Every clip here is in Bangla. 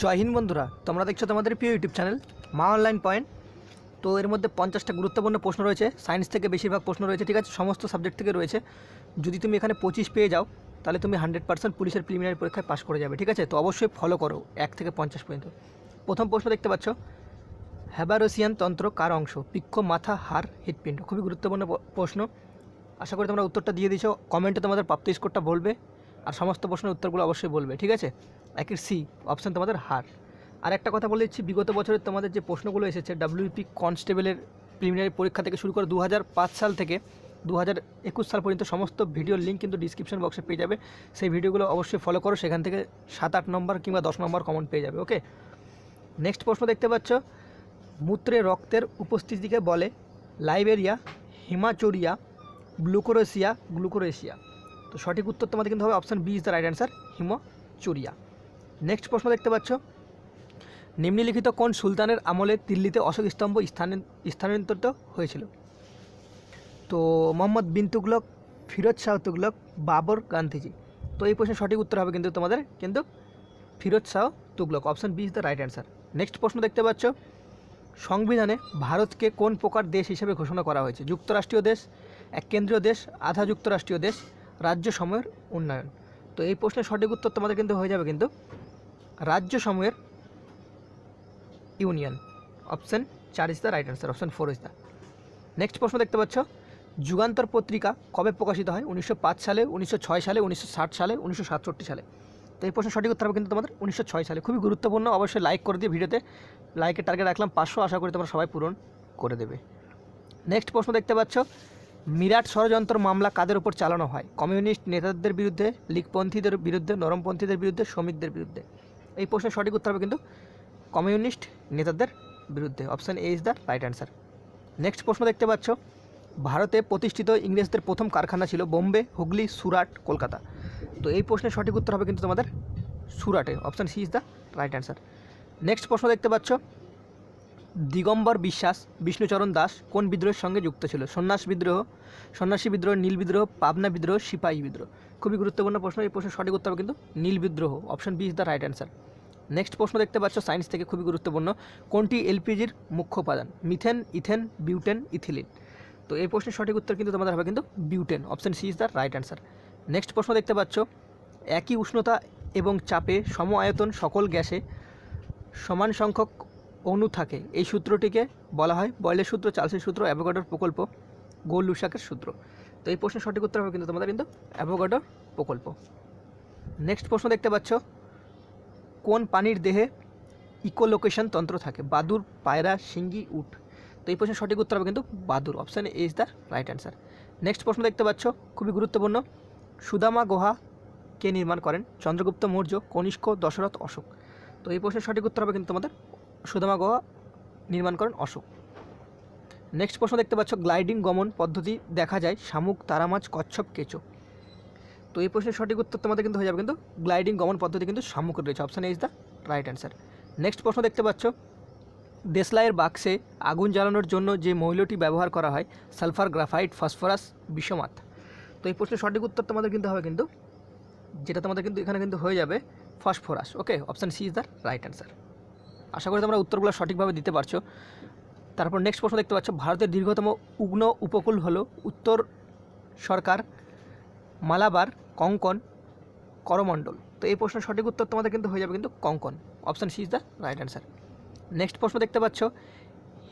জয় হিন্দ বন্ধুরা, তোমরা দেখছ তোমাদের প্রিয় YouTube channel Maa online point. তো এর মধ্যে পঞ্চাশটা গুরুত্বপূর্ণ প্রশ্ন রয়েছে, সায়েন্স থেকে বেশিরভাগ প্রশ্ন রয়েছে, ঠিক আছে? সমস্ত সাবজেক্ট থেকে রয়েছে। যদি তুমি এখানে পঁচিশ পেয়ে যাও, তাহলে তুমি হান্ড্রেড পার্সেন্ট পুলিশের প্রিলিমিনারি পরীক্ষায় পাশ করে যাবে, ঠিক আছে? তো অবশ্যই ফলো করো, এক থেকে পঞ্চাশ পর্যন্ত। প্রথম প্রশ্ন দেখতে পাচ্ছ হ্যাবারোসিয়ান তন্ত্র কার অংশ? বৃক্ষ মাথা হার হৃৎপিণ্ড। খুবই গুরুত্বপূর্ণ প্রশ্ন। আশা করি তোমরা উত্তরটা দিয়ে দিছো কমেন্টে তোমাদের প্রাপ্ত স্কোরটা বলবে। আর সমস্ত প্রশ্নের উত্তরগুলো অবশ্যই বলবে, ঠিক আছে? একের সি অপশান তোমাদের হার। আর একটা কথা বলে দিচ্ছি, বিগত বছরের তোমাদের যে প্রশ্নগুলো এসেছে ডাব্লিউপি কনস্টেবলের প্রিলিমিনারি পরীক্ষা থেকে শুরু করে দু হাজার পাঁচ সাল থেকে দু হাজার একুশ সাল পর্যন্ত সমস্ত ভিডিওর লিঙ্ক কিন্তু ডিসক্রিপশন বক্সে পেয়ে যাবে। সেই ভিডিওগুলো অবশ্যই ফলো করো, সেখান থেকে সাত আট নম্বর কিংবা দশ নম্বর কমন পেয়ে যাবে ওকে নেক্সট প্রশ্ন দেখতে পাচ্ছ, মূত্রে রক্তের উপস্থিতিকে বলে লাইবেরিয়া হিমাচোরিয়া গ্লুকোরেসিয়া গ্লুকোরেসিয়া তো সঠিক উত্তর তোমাদের কিন্তু হবে option B is the right answer হিমোচুরিয়া। Next প্রশ্ন দেখতে পাচ্ছ। নিম্নলিখিত কোন সুলতানের আমলে দিল্লিতে অশোক স্তম্ভ স্থানে স্থানান্তরিত হয়েছিল? তো মোহাম্মদ বিন তুগলক ফিরোজ শাহ তুগলক, বাবর গান্ধীজি। তো এই প্রশ্নের সঠিক উত্তর হবে কিন্তু তোমাদের কিন্তু Firoz Shah Tughlaq option B is the right answer next প্রশ্ন দেখতে পাচ্ছ। সংবিধানে ভারতকে কোন প্রকার দেশ হিসেবে ঘোষণা করা হয়েছে? যুক্তরাষ্ট্রীয় দেশ, এক কেন্দ্রীয় দেশ, আধা যুক্তরাষ্ট্রীয় দেশ রাজ্য সময়ের উন্নয়ন। তো এই প্রশ্নের সঠিক উত্তর তোমাদের কিন্তু হয়ে যাবে কিন্তু রাজ্য সময়ের ইউনিয়ন অপশান চার is the right answer option four is the next প্রশ্ন দেখতে পাচ্ছ। যুগান্তর পত্রিকা কবে প্রকাশিত হয়? উনিশশো পাঁচ সালে, উনিশশো ছয় সালে, উনিশশো ষাট সালে, উনিশশো সাতষট্টি সালে। তো এই প্রশ্নের সঠিক উত্তর হবে কিন্তু তোমাদের উনিশশো ছয় সালে। খুবই গুরুত্বপূর্ণ, অবশ্যই লাইক করে দিয়ে ভিডিওতে। লাইকের টার্গেট রাখলাম পাঁচশো, আশা করি তোমরা সবাই পূরণ করে দেবে। নেক্সট প্রশ্ন দেখতে পাচ্ছ। মিরাট ষড়যন্ত্র মামলা কাদের উপর চালানো হয়? কমিউনিস্ট নেতাদের বিরুদ্ধে, লীগপন্থীদের বিরুদ্ধে, নরমপন্থীদের বিরুদ্ধে, শ্রমিকদের বিরুদ্ধে? এই প্রশ্নের সঠিক উত্তর হবে কিন্তু কমিউনিস্ট নেতাদের বিরুদ্ধে। Option A is the right answer. Next প্রশ্ন দেখতে পাচ্ছ। ভারতে প্রতিষ্ঠিত ইংরেজদের প্রথম কারখানা ছিল বোম্বে, হুগলি, সুরাট, কলকাতা। তো এই প্রশ্নের সঠিক উত্তর হবে কিন্তু তোমাদের সুরাটে। Option C is the right answer. Next প্রশ্ন দেখতে পাচ্ছ। দিগম্বর বিশ্বাস, বিষ্ণুচরণ দাস কোন বিদ্রোহের সঙ্গে যুক্ত ছিল? সন্ন্যাস বিদ্রোহ, সন্ন্যাসী বিদ্রোহ, নীল বিদ্রোহ, পাবনা বিদ্রোহ, সিপাহী বিদ্রোহ? খুবই গুরুত্বপূর্ণ প্রশ্ন, এই প্রশ্নের সঠিক উত্তর কিন্তু নীল বিদ্রোহ। Option B is the right answer next প্রশ্ন দেখতে পাচ্ছ সায়েন্স থেকে খুবই গুরুত্বপূর্ণ। কোনটি এলপিজির মুখ্য উপাদান? Methane, ethane, butane, ethylene? তো এই প্রশ্নের সঠিক উত্তর কিন্তু তোমাদের হবে কিন্তু butane. Option C is the right answer next প্রশ্ন দেখতে পাচ্ছ, একই উষ্ণতা এবং চাপে সম আয়তন সকল গ্যাসে সমান সংখ্যক অণু থাকে। এই সূত্রটিকে বলা হয় বয়লের সূত্র, চার্লসের সূত্র, অ্যাভোগাডোর প্রকল্প, গোল লুসাকের সূত্র। তো এই প্রশ্নের সঠিক উত্তর হবে কিন্তু তোমাদের কিন্তু অ্যাভোগাডোর প্রকল্প। নেক্সট প্রশ্ন দেখতে পাচ্ছ। কোন পানির দেহে ইকোলোকেশন তন্ত্র থাকে? বাদুর, পায়রা, শিঙ্গি, উট। তো এই প্রশ্নের সঠিক উত্তর হবে কিন্তু বাদুর। Option A is the right answer. Next প্রশ্ন দেখতে পাচ্ছ। খুবই গুরুত্বপূর্ণ। সুদামা গুহা কে নির্মাণ করেন? চন্দ্রগুপ্ত মৌর্য, কনিষ্ক, দশরথ, অশোক। তো এই প্রশ্নের সঠিক উত্তর হবে কিন্তু তোমাদের সুদামা গুহা নির্মাণ করেন অশোক। নেক্সট প্রশ্ন দেখতে পাচ্ছ গ্লাইডিং গমন পদ্ধতি দেখা যায়, শামুক, তারামাছ, কচ্ছপ, কেঁচো। তো এই প্রশ্নের সঠিক উত্তর তোমাদের কিন্তু হয়ে যাবে, কিন্তু গ্লাইডিং গমন পদ্ধতি কিন্তু শামুকের রয়েছে option is the right answer next প্রশ্ন দেখতে পাচ্ছ, দেশলাইয়ের বাক্সে আগুন জ্বালানোর জন্য যে মৌলটি ব্যবহার করা হয়, সালফার, গ্রাফাইট, ফসফরাস বিষমাত তো এই প্রশ্নের সঠিক উত্তর তোমাদের কিন্তু হবে কিন্তু, যেটা তোমাদের কিন্তু এখানে কিন্তু হয়ে যাবে, phosphorus. Okay option C is the right answer আশা করি তোমরা উত্তরগুলো সঠিকভাবে দিতে পারছ। তারপর নেক্সট প্রশ্ন দেখতে পাচ্ছ, ভারতের দীর্ঘতম উগ্ন উপকূল হল উত্তর সরকার, মালাবার, কঙ্কন, করমণ্ডল। তো এই প্রশ্নের সঠিক উত্তর তোমাদের কিন্তু হয়ে যাবে কিন্তু কঙ্কন। Option C is the right answer next প্রশ্ন দেখতে পাচ্ছ,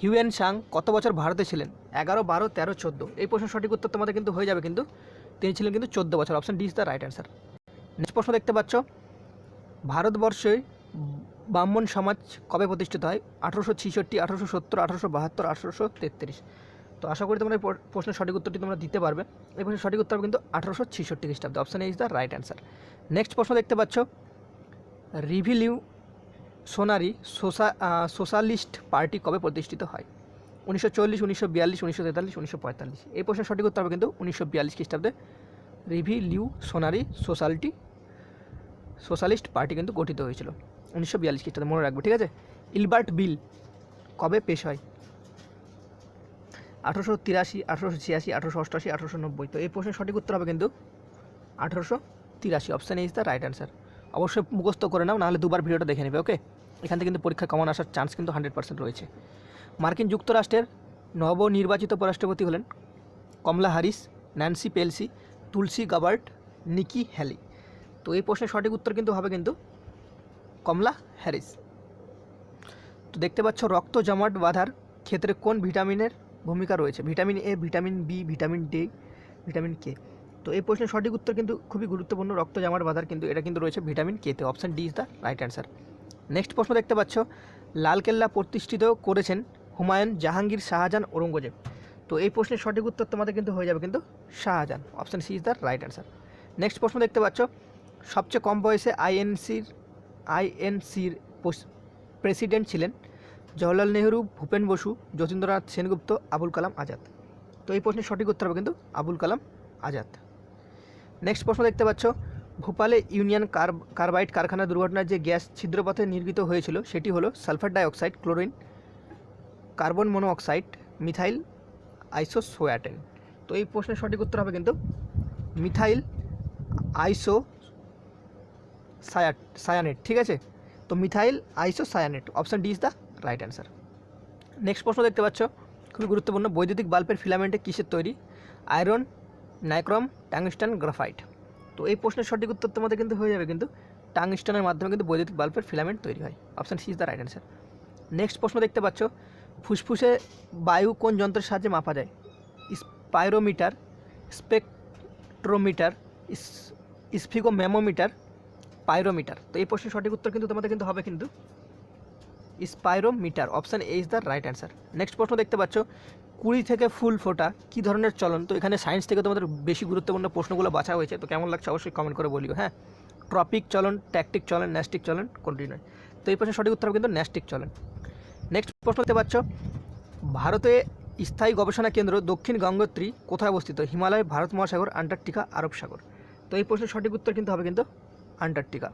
হিউয়েন সাং কত বছর ভারতে ছিলেন? এগারো, বারো, তেরো, চোদ্দ। এই প্রশ্নের সঠিক উত্তর তোমাদের কিন্তু হয়ে যাবে কিন্তু তিনি ছিলেন কিন্তু চোদ্দ বছর। Option D is the right answer next প্রশ্ন দেখতে পাচ্ছ, ভারতবর্ষে ব্রাহ্মণ সমাজ কবে প্রতিষ্ঠিত হয়? আঠারোশো ছিষট্টি, আঠারোশো সত্তর, আঠারোশো বাহাত্তর, আঠারোশো তেত্রিশ। তো আশা করি তোমরা প্রশ্নের সঠিক উত্তরটি তোমরা দিতে পারবে। এই প্রশ্নের সঠিক উত্তর কিন্তু আঠারোশো ছিষট্টি খ্রিস্টাব্দে। Option is the right answer next প্রশ্ন দেখতে পাচ্ছ। রিভিলিউ সোনারি সোসা সোশ্যালিস্ট পার্টি কবে প্রতিষ্ঠিত হয়? উনিশশো চল্লিশ, উনিশশো বিয়াল্লিশ, উনিশশো তেতাল্লিশ, উনিশশো পঁয়তাল্লিশ। এই প্রশ্নের সঠিক উত্তর হবে কিন্তু উনিশশো বিয়াল্লিশ খ্রিস্টাব্দে। রিভিলিউ সোনারি সোশ্যালিটি সোশ্যালিস্ট পার্টি কিন্তু গঠিত হয়েছিল। উনিশশো বিয়াল্লিশ খ্রিস্টাব্দে মনে রাখব, ঠিক আছে? ইলবার্ট বিল কবে পেশ হয়? আঠারোশো তিরাশি, আঠারোশো ছিয়াশি, আঠারোশো অষ্টআশি, আঠারোশো নব্বই। তো এই প্রশ্নের সঠিক উত্তর হবে কিন্তু আঠারোশো তিরাশি option is the right answer অবশ্যই মুখস্থ করে নাও, নাহলে দুবার ভিডিওটা দেখে নেবে ওকে এখান থেকে কিন্তু পরীক্ষা কমন আসার চান্স কিন্তু হান্ড্রেড পার্সেন্ট রয়েছে। মার্কিন যুক্তরাষ্ট্রের নবনির্বাচিত উপরাষ্ট্রপতি হলেন Kamala Harris, Nancy Pelosi, Tulsi Gabbard, Nikki Haley. তো এই প্রশ্নের সঠিক উত্তর কিন্তু হবে কিন্তু কমলা হ্যারিস। তো দেখতে পাচ্ছ রক্ত জমাট বাঁধার ক্ষেত্রে কোন ভিটামিনের ভূমিকা রয়েছে? Vitamin A vitamin B vitamin D vitamin K তো এই প্রশ্নের সঠিক উত্তর কিন্তু খুবই গুরুত্বপূর্ণ, রক্ত জমাট বাঁধার কিন্তু এটা কিন্তু রয়েছে ভিটামিন কেতে option D is the right answer next প্রশ্ন দেখতে পাচ্ছ লালকেল্লা প্রতিষ্ঠিত করেছেন হুমায়ুন জাহাঙ্গীর শাহজাহান ঔরঙ্গজেব। তো এই প্রশ্নের সঠিক উত্তর তোমাদের কিন্তু হয়ে যাবে কিন্তু Shahjahan. Option C is the right answer next প্রশ্ন দেখতে পাচ্ছ, সবচেয়ে কম বয়সে আইএনসির আইএনসির প্রেসিডেন্ট ছিলেন জওহরলাল নেহরু, ভূপেন বসু, যতীন্দ্রনাথ সেনগুপ্ত, আবুল কালাম আজাদ। তো এই প্রশ্নের সঠিক উত্তর হবে কিন্তু আবুল কালাম আজাদ। নেক্সট প্রশ্ন দেখতে পাচ্ছ। ভোপালে ইউনিয়ন কার, কার্বাইড কারখানা দুর্ঘটনায় যে গ্যাস ছিদ্রপথে নির্গত হয়েছিল, সেটি হলো sulphur dioxide, chlorine, carbon monoxide, methyl, আইসোসোয়াটেন। তো এই প্রশ্নের সঠিক উত্তর হবে কিন্তু মিথাইল, আইসো সায়াট সায়ানেট, ঠিক আছে? তো methyl isocyanate option D is the right answer next প্রশ্ন দেখতে পাচ্ছ। খুবই গুরুত্বপূর্ণ। বৈদ্যুতিক বাল্বের ফিলামেন্টে কিসের তৈরি? আয়রন নাইক্রম টাংস্টান গ্রাফাইট তো এই প্রশ্নের সঠিক উত্তর তোমাদের কিন্তু হয়ে যাবে কিন্তু টাংস্টানের মাধ্যমে কিন্তু বৈদ্যুতিক বাল্বের ফিলামেন্ট তৈরি হয়। Option C is the right answer next প্রশ্ন দেখতে পাচ্ছ। ফুসফুসে বায়ু কোন যন্ত্রের সাহায্যে মাপা যায়? স্পাইরোমিটার স্পেকট্রোমিটার স্ফিগোম্যামোমিটার পাইরোমিটার তো এই প্রশ্নের সঠিক উত্তর কিন্তু তোমাদের কিন্তু হবে কিন্তু spirometer option A is the right answer next প্রশ্ন দেখতে পাচ্ছ, কুড়ি থেকে ফুল ফোটা কী ধরনের চলন? তো এখানে সায়েন্স থেকে তোমাদের বেশি গুরুত্বপূর্ণ প্রশ্নগুলো বাছা হয়েছে, তো কেমন লাগছে অবশ্যই কমেন্ট করে বলিও হ্যাঁ? ট্রপিক চলন ট্যাকটিক চলন ন্যাস্টিক চলন কোনটি নয় তো এই প্রশ্নের সঠিক উত্তর কিন্তু ন্যাস্টিক চলন। নেক্সট প্রশ্ন দেখতে পাচ্ছ, ভারতে স্থায়ী গবেষণা কেন্দ্র দক্ষিণ গঙ্গোত্রী কোথায় অবস্থিত? হিমালয়, ভারত মহাসাগর, আন্টার্কটিকা, আরব সাগর। তো এই প্রশ্নের সঠিক উত্তর কিন্তু হবে কিন্তু আন্টার্কটিকা।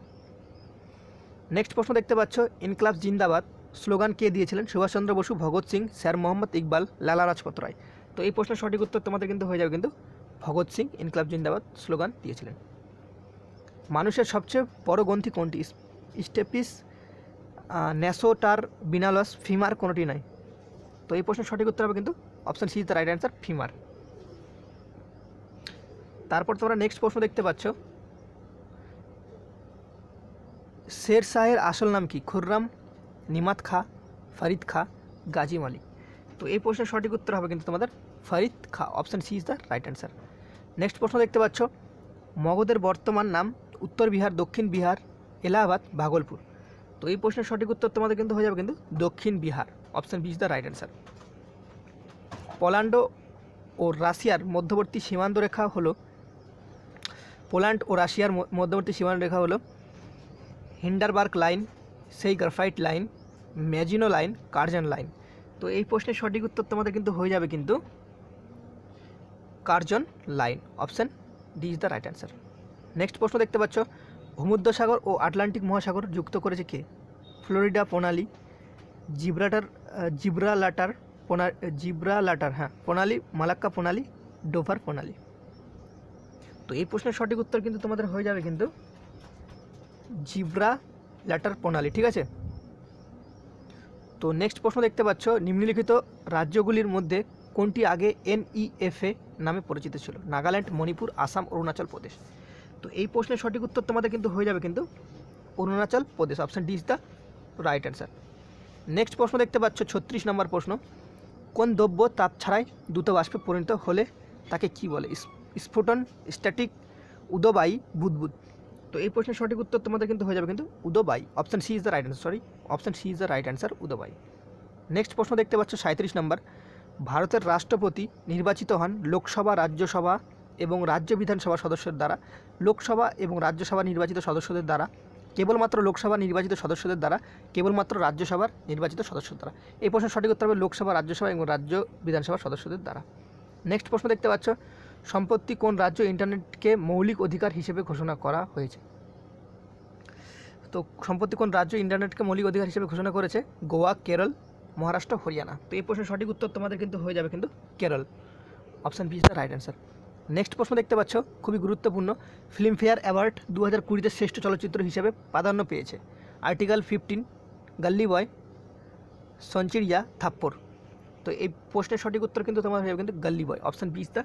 নেক্সট প্রশ্ন দেখতে পাচ্ছ, ইনকলাব জিন্দাবাদ, স্লোগান কে দিয়েছিলেন? সুভাষচন্দ্র বসু, ভগৎ সিং, স্যার মোহাম্মদ ইকবাল, লালা রাজপত রায়। তো এই প্রশ্নের সঠিক উত্তর তোমাদের কিন্তু হয়ে যাবে কিন্তু ভগৎ সিং, ইনকলাব জিন্দাবাদ, স্লোগান দিয়েছিলেন। মানুষের সবচেয়ে বড় গ্রন্থি কোনটি? স্টেপিস ন্যাসোটার, বিনালস, ফিমার কোনোটি নয় তো এই প্রশ্নের সঠিক উত্তর হবে কিন্তু option C, the right answer, femur. তারপর তোমরা নেক্সট প্রশ্ন দেখতে পাচ্ছ শের শাহের আসল নাম কি? খুররাম, নিমাত খা, ফরিদ খা, গাজী মালিক। তো এই প্রশ্নের সঠিক উত্তর হবে কিন্তু তোমাদের Farid Khan option C is the right answer next প্রশ্ন দেখতে পাচ্ছ। মগধের বর্তমান নাম উত্তর বিহার, দক্ষিণ বিহার, এলাহাবাদ, ভাগলপুর। তো এই প্রশ্নের সঠিক উত্তর তোমাদের কিন্তু হয়ে যাবে কিন্তু দক্ষিণ Bihar. Option B is the right answer Poland ও রাশিয়ার মধ্যবর্তী সীমান্ত রেখা হলো পোল্যান্ড ও রাশিয়ার মধ্যবর্তী সীমান্ত রেখা হলো হিন্ডারবার্গ লাইন, সেই graphite line, Maginot line, Curzon line. তো এই প্রশ্নের সঠিক উত্তর তোমাদের কিন্তু হয়ে যাবে কিন্তু Curzon line, option D is the right answer. Next প্রশ্ন দেখতে পাচ্ছ, ভূমধ্যসাগর ও আটলান্টিক মহাসাগর যুক্ত করেছে কে? ফ্লোরিডা প্রণালী, জিব্রাটার জিব্রালাটার প্রণা জিব্রালাটার হ্যাঁ প্রণালী, মালাক্কা প্রণালী, ডোভার প্রণালী। তো এই প্রশ্নের সঠিক উত্তর কিন্তু তোমাদের হয়ে যাবে কিন্তু জিব্রা, ল্যাটার প্রণালী, ঠিক আছে? তো নেক্সট প্রশ্ন দেখতে পাচ্ছ, নিম্নলিখিত রাজ্যগুলির মধ্যে কোনটি আগে এনইএফএ নামে পরিচিত ছিল? নাগাল্যান্ড, মণিপুর, আসাম, অরুণাচল প্রদেশ। তো এই প্রশ্নের সঠিক উত্তর তোমাদের কিন্তু হয়ে যাবে কিন্তু Arunachal Pradesh option D is the right answer next প্রশ্ন দেখতে পাচ্ছ, ছত্রিশ নম্বর প্রশ্ন। কোন দ্রব্য তাপ ছাড়াই দ্রুত বাষ্পে পরিণত হলে তাকে কি বলে? স্ফুটন স্ট্যাটিক উদবায়ী, বুদবুদ। তো এই প্রশ্নের সঠিক উত্তর তোমাদের কিন্তু হয়ে যাবে কিন্তু উদোবাই। Option C is the right answer sorry option C is the right answer উদবায়ী next প্রশ্ন দেখতে পাচ্ছ সাঁত্রিশ নম্বর। ভারতের রাষ্ট্রপতি নির্বাচিত হন লোকসভা, রাজ্যসভা এবং রাজ্য বিধানসভা সদস্যের দ্বারা। লোকসভা এবং রাজ্যসভা নির্বাচিত সদস্যদের দ্বারা। কেবলমাত্র লোকসভা নির্বাচিত সদস্যদের দ্বারা, কেবলমাত্র রাজ্যসভার নির্বাচিত সদস্যদের দ্বারা। এই প্রশ্নের সঠিক উত্তর হবে লোকসভা, রাজ্যসভা এবং রাজ্য বিধানসভার সদস্যদের দ্বারা। নেক্সট প্রশ্ন দেখতে পাচ্ছ সম্প্রতি কোন রাজ্য ইন্টারনেটকে মৌলিক অধিকার হিসেবে ঘোষণা করা হয়েছে? তো সম্পত্তি কোন রাজ্য ইন্টারনেটকে মৌলিক অধিকার হিসেবে ঘোষণা করেছে? গোয়া, কেরল, মহারাষ্ট্র, হরিয়ানা। তো এই প্রশ্নের সঠিক উত্তর তোমাদের কিন্তু হয়ে যাবে কিন্তু Kerala. Option B is the right answer. Next প্রশ্ন দেখতে পাচ্ছ, খুবই গুরুত্বপূর্ণ। ফিল্মফেয়ার অ্যাওয়ার্ড দু হাজার কুড়িতে শ্রেষ্ঠ চলচ্চিত্র হিসেবে প্রাধান্য পেয়েছে। Article fifteen, Gully Boy, Sonchiriya Thappad. তো এই প্রশ্নের সঠিক উত্তর কিন্তু তোমার হয়ে যাবে কিন্তু gully boy. Option B is the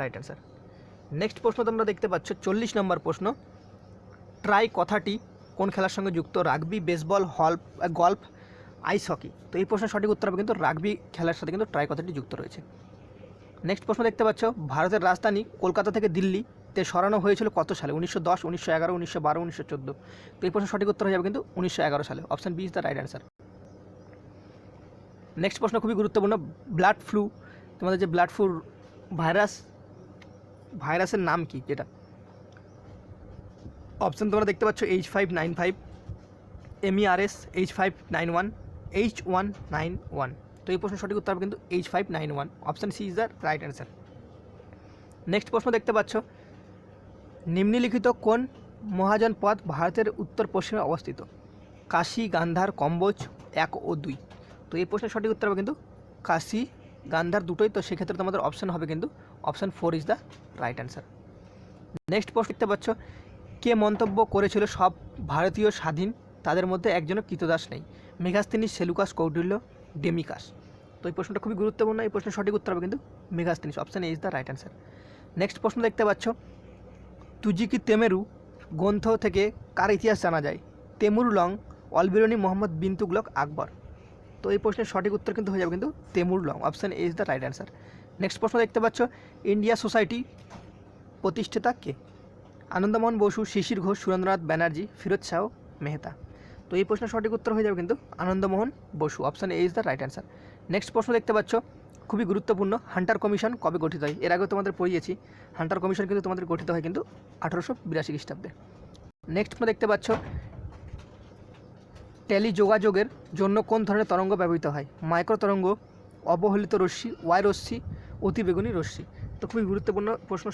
right answer next প্রশ্ন তোমরা দেখতে পাচ্ছ, চল্লিশ নম্বর প্রশ্ন। ট্রাই কথাটি কোন খেলার সঙ্গে যুক্ত? রাগবি বেসবল হল গল্ফ আইস হকি তো এই প্রশ্নের সঠিক উত্তর হবে কিন্তু রাগবি খেলার সাথে কিন্তু ট্রাই কথাটি যুক্ত রয়েছে। নেক্সট প্রশ্ন দেখতে পাচ্ছ, ভারতের রাজধানী কলকাতা থেকে দিল্লিতে সরানো হয়েছিল কত সালে? উনিশশো দশ, উনিশশো এগারো, উনিশশো বারো, উনিশশো চোদ্দ। তো এই প্রশ্নের সঠিক উত্তর হয়ে যাবে কিন্তু উনিশশো এগারো সালে। Option B is the right answer next প্রশ্ন খুবই গুরুত্বপূর্ণ ব্লাড ফ্লু তোমাদের যে ব্লাড ফ্লু ভাইরাস ভাইরাসের নাম কি? যেটা? অপশান তোমরা দেখতে পাচ্ছ H five nine five MERS H five nine one H one nine one তো এই প্রশ্নের সঠিক উত্তর হবে কিন্তু H five nine one option C is the right answer next প্রশ্ন দেখতে পাচ্ছ। নিম্নলিখিত কোন মহাজন পদ ভারতের উত্তর পশ্চিমে অবস্থিত? কাশি, গান্ধার, কম্বোজ, এক ও দুই। তো এই প্রশ্নের সঠিক উত্তর হবে কিন্তু কাশী গান্ধার দুটোই তো সেক্ষেত্রে তোমাদের অপশান হবে কিন্তু। Option four is the right answer next প্রশ্ন দেখতে পাচ্ছ, কে মন্তব্য করেছিল সব ভারতীয় স্বাধীন? তাদের মধ্যে একজনও কৃতদাস নেই। Megasthenes Seleucus Kautilya Deimachus. তো এই প্রশ্নটা খুবই গুরুত্বপূর্ণ, এই প্রশ্নের সঠিক উত্তর হবে কিন্তু Megasthenes option A is the right answer next প্রশ্ন দেখতে পাচ্ছ, তুজিকি তেমেরু গ্রন্থ থেকে কার ইতিহাস জানা যায়? Timur Lang Alberuni Muhammad bin Tughlaq Akbar. তো এই প্রশ্নের সঠিক উত্তর কিন্তু হয়ে যাবে কিন্তু Timur Lang. Option A is the right answer next প্রশ্ন দেখতে পাচ্ছ ইন্ডিয়া সোসাইটি প্রতিষ্ঠাতা কে? আনন্দমোহন বসু, শিশির ঘোষ, সুরেন্দ্রনাথ ব্যানার্জি, ফিরোজ শাহ, মেহতা। তো এই প্রশ্নের সঠিক উত্তর হয়ে যাবে কিন্তু Anandamohan Bose. Option A is the right answer next প্রশ্ন দেখতে পাচ্ছ, খুবই গুরুত্বপূর্ণ হান্টার কমিশন কবে গঠিত হয়? এর আগেও তোমাদের পড়িয়েছি হান্টার কমিশন কিন্তু তোমাদের গঠিত হয় কিন্তু আঠারোশো বিরাশি খ্রিস্টাব্দে। নেক্সট প্রশ্ন দেখতে পাচ্ছ টেলি যোগাযোগের জন্য কোন ধরনের তরঙ্গ ব্যবহৃত হয়? মাইক্রো তরঙ্গ অবহেলিত রশ্মি, ওয়াই রশ্মি, অতিবেগুনি রশ্মি। তো খুবই গুরুত্বপূর্ণ প্রশ্ন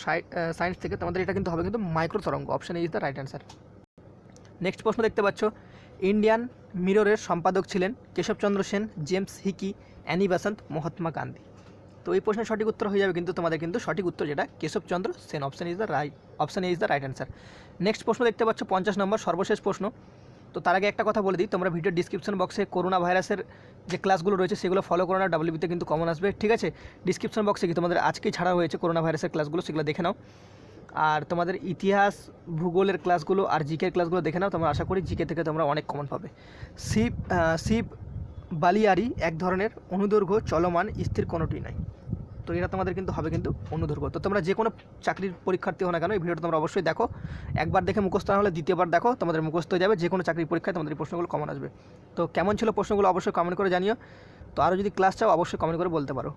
সায়েন্স থেকে। তোমাদের এটা কিন্তু হবে কিন্তু মাইক্রো তরঙ্গ option is the right answer next প্রশ্ন দেখতে পাচ্ছ। ইন্ডিয়ান মিররের সম্পাদক ছিলেন Keshab Chandra Sen James Hicky Annie Besant Mahatma Gandhi. তো এই প্রশ্নের সঠিক উত্তর হয়ে যাবে কিন্তু তোমাদের কিন্তু সঠিক উত্তর যেটা Keshab Chandra Sen. Option is the right option is the right answer next প্রশ্ন দেখতে পাচ্ছ। পঞ্চাশ নম্বর সর্বশেষ প্রশ্ন। তো তার আগে একটা কথা বলে দিই, তোমরা ভিডিও ডিসক্রিপশন বক্সে করোনা ভাইরাসের যে ক্লাসগুলো রয়েছে সেগুলো ফলো করো না ডাব্লিউবিতে কিন্তু কমন আসবে, ঠিক আছে? ডিসক্রিপশন বক্সে কি তোমাদের আজকেই ছাড়া হয়েছে করোনা ভাইরাসের ক্লাসগুলো সেগুলো দেখে নাও। আর তোমাদের ইতিহাস, ভূগোলের ক্লাসগুলো আর জিকের ক্লাসগুলো দেখে নাও, তোমরা আশা করি জিকে থেকে তোমরা অনেক কমন পাবে। শিব শিব, বালিয়ারি এক ধরনের অনুদৈর্ঘ্য, চলমান, স্থির কোনোটি নাই। তো এটা তোমাদের কিন্তু হবে কিন্তু অনুদৈর্ঘ্য তো তোমরা যে কোনো চাকরির পরীক্ষার্থী হো না কেন, এই ভিডিওটা তোমরা অবশ্যই দেখো। একবার দেখে মুখস্থ না হলে দ্বিতীয়বার দেখো, তোমাদের মুখস্থ হয়ে যাবে, যে কোনো চাকরির পরীক্ষায় তোমাদের প্রশ্নগুলো কমন আসবে। তো কেমন ছিল প্রশ্নগুলো অবশ্যই কমেন্ট করে জানিও। তো আরও যদি ক্লাস চাও, অবশ্যই কমেন্ট করে বলতে পারো।